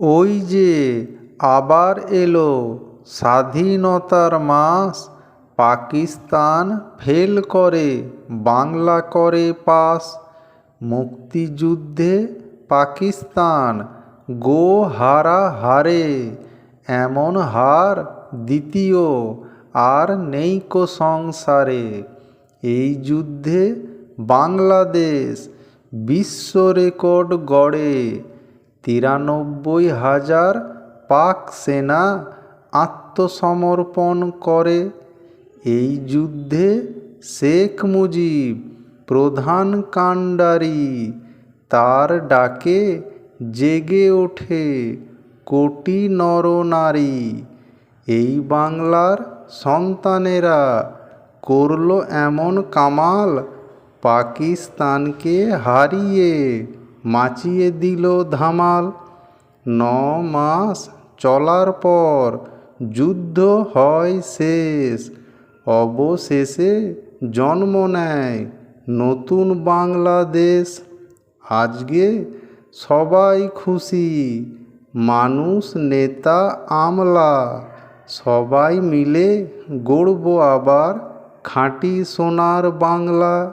ওই যে আবার এলো স্বাধীনতার মাস, পাকিস্তান ফেল করে, বাংলা করে পাস। মুক্তিযুদ্ধে পাকিস্তান গো হারা হারে, এমন হার দ্বিতীয় আর নেইকো সংসারে। এই যুদ্ধে বাংলাদেশ বিশ্ব রেকর্ড গড়ে তিরানব্বই হাজার পাক সেনা আত্মসমর্পণ করে। এই যুদ্ধে শেখ মুজিব প্রধান কাণ্ডারি, তার ডাকে জেগে ওঠে কোটি নরনারী এই বাংলার সন্তানেরা করল এমন কামাল, পাকিস্তানকে হারিয়ে মাচিয়ে দিল ধামাল। ন মাস চলার পর যুদ্ধ হয় শেষ। অবশেষে জন্ম নেয় নতুন বাংলাদেশ। আজকে সবাই খুশি, মানুষ, নেতা, আমলা, সবাই মিলে গড়ব আবার খাঁটি সোনার বাংলা।